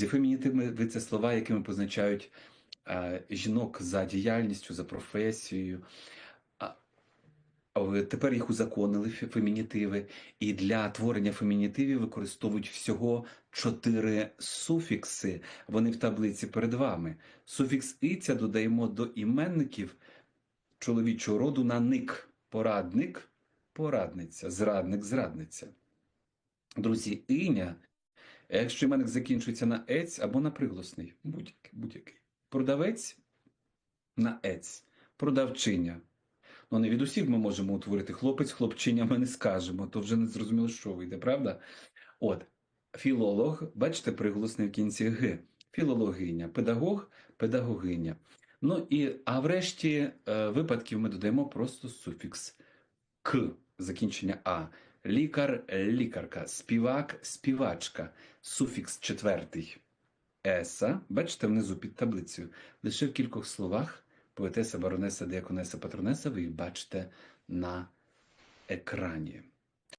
Зі фемінітивами це слова, якими позначають е, жінок за діяльністю, за професією. Тепер їх узаконили фемінітиви, і для творення фемінітивів використовують всього чотири суфікси. Вони в таблиці перед вами. Суфікс иця додаємо до іменників чоловічого роду на ник. Порадник, порадниця, зрадник, зрадниця. Друзі, іня, якщо іменник закінчується на ець або на приголосний, будь-який, будь-який. Продавець на ець, продавчиня. Ну, не від усіх ми можемо утворити хлопець, хлопчиня ми не скажемо, то вже не зрозуміло, що вийде, правда? От, філолог, бачите, приголосний в кінці г. Філологиня, педагог, педагогиня. Ну і а врешті е, випадків ми додаємо просто суфікс к, закінчення а. Лікар, лікарка, співак, співачка, суфікс четвертий. Еса, бачите внизу під таблицею. Лише в кількох словах поетеса, баронеса, диаконеса, патронеса ви їх бачите на екрані.